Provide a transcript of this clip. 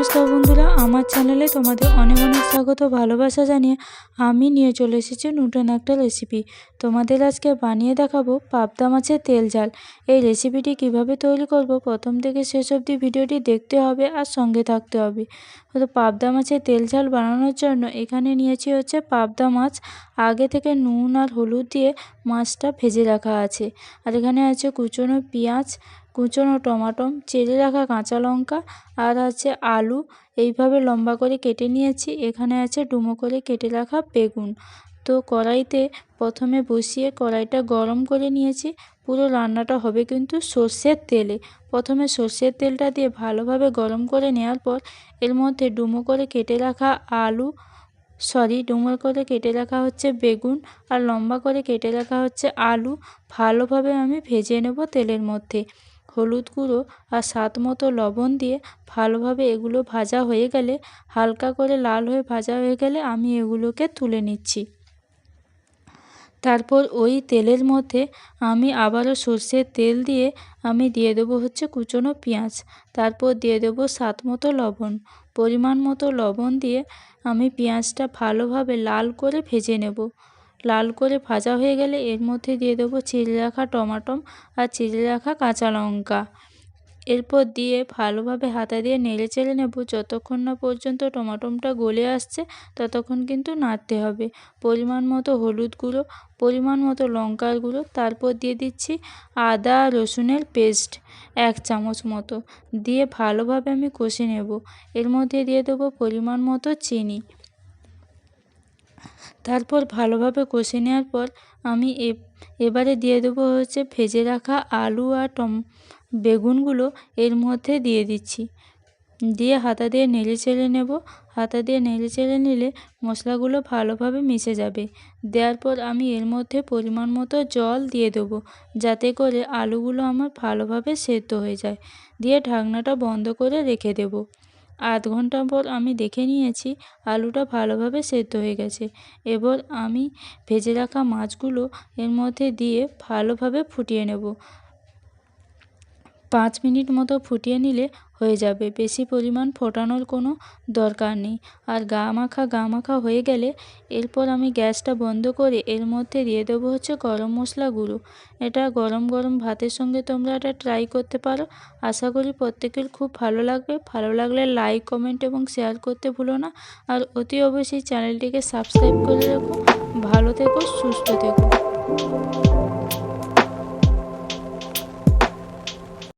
নমস্কার বন্ধুরা, আমার চ্যানেলে তোমাদের অনেক অনেক স্বাগত, ভালোবাসা জানিয়ে আমি নিয়ে চলে এসেছি নতুন একটা রেসিপি তোমাদের আজকে বানিয়ে দেখাবো পাবদা মাছের তেল ঝাল। এই রেসিপিটি কীভাবে তৈরি করব, প্রথম থেকে শেষ অবধি ভিডিওটি দেখতে হবে আর সঙ্গে থাকতে হবে। তো পাবদা মাছের তেল ঝাল বানানোর জন্য এখানে নিয়েছি হচ্ছে পাবদা মাছ, আগে থেকে নুন আর হলুদ দিয়ে মাছটা ভেজে রাখা আছে। আর এখানে আছে কুচনো পেঁয়াজ কুচনো টমাটো চেড়ে রাখা কাঁচা লঙ্কা আর আছে আলু। এইভাবে লম্বা করে কেটে নিয়েছি। এখানে আছে ডুমো করে কেটে রাখা বেগুন। তো কড়াইতে প্রথমে বসিয়ে কড়াইটা গরম করে নিয়েছি। পুরো রান্নাটা হবে কিন্তু সর্ষের তেলে। প্রথমে সর্ষের তেলটা দিয়ে ভালোভাবে গরম করে নেওয়ার পর এর মধ্যে ডুমো করে কেটে রাখা আলু, সরি, ডুমো করে কেটে রাখা হচ্ছে বেগুন আর লম্বা করে কেটে রাখা হচ্ছে আলু। ভালোভাবে আমি ভেজে নেব তেলের মধ্যে। হলুদ গুঁড়ো আর স্বাদ মতো লবণ দিয়ে ভালোভাবে এগুলো ভাজা হয়ে গেলে, হালকা করে লাল হয়ে ভাজা হয়ে গেলে আমি এগুলোকে তুলে নিচ্ছি। তারপর ওই তেলের মধ্যে আমি আবারও সর্ষের তেল দিয়ে আমি দিয়ে দেবো হচ্ছে কুচনো পেঁয়াজ। তারপর দিয়ে দেবো স্বাদ মতো লবণ। পরিমাণ মতো লবণ দিয়ে আমি পেঁয়াজটা ভালোভাবে লাল করে ভেজে নেব। লাল করে ভাজা হয়ে গেলে এর মধ্যে দিয়ে দেবো চিড়ে রাখা টমাটম আর চিড়ে রাখা কাঁচা লঙ্কা। এরপর দিয়ে ভালোভাবে হাতা দিয়ে নেড়ে চেড়ে নেব। যতক্ষণ না পর্যন্ত টমাটোমটা গলে আসছে, ততক্ষণ কিন্তু নাড়তে হবে। পরিমাণ মতো হলুদ গুঁড়ো, পরিমাণ মতো লঙ্কার গুঁড়ো, তারপর দিয়ে দিচ্ছি আদা রসুনের পেস্ট এক চামচ মতো। দিয়ে ভালোভাবে আমি কষে নেব। এর মধ্যে দিয়ে দেবো পরিমাণ মতো চিনি। তারপর ভালোভাবে কষে নেওয়ার পর আমি এবারে দিয়ে দেবো হচ্ছে ভেজে রাখা আলু আর টম, বেগুনগুলো এর মধ্যে দিয়ে দিচ্ছি। দিয়ে হাতা দিয়ে নেড়ে চেড়ে নেব। হাতা দিয়ে নেড়ে চেড়ে নিলে মশলাগুলো ভালোভাবে মিশে যাবে। দেওয়ার পর আমি এর মধ্যে পরিমাণ মতো জল দিয়ে দেবো যাতে করে আলুগুলো আমার ভালোভাবে সেদ্ধ হয়ে যায়। দিয়ে ঢাকনাটা বন্ধ করে রেখে দেবো। আধ ঘণ্টা পর আমি দেখে নিয়েছি আলুটা ভালোভাবে সেদ্ধ হয়ে গেছে। এবার আমি ভেজে রাখা মাছগুলো এর মধ্যে দিয়ে ভালোভাবে ফুটিয়ে নেব। পাঁচ মিনিট মতো ফুটিয়ে নিলে হয়ে যাবে। বেশি পরিমাণ ফোটানোর কোনো দরকার নেই। আর গা মাখা গা মাখা হয়ে গেলে এরপর আমি গ্যাসটা বন্ধ করে এর মধ্যে দিয়ে দেবো হচ্ছে গরম মশলা গুঁড়ো। এটা গরম গরম ভাতের সঙ্গে তোমরা এটা ট্রাই করতে পারো। আশা করি প্রত্যেকের খুব ভালো লাগবে। ভালো লাগলে লাইক কমেন্ট এবং শেয়ার করতে ভুলো না। আর অতি অবশ্যই চ্যানেলটিকে সাবস্ক্রাইব করে রাখো। ভালো থেকো, সুস্থ থেকো।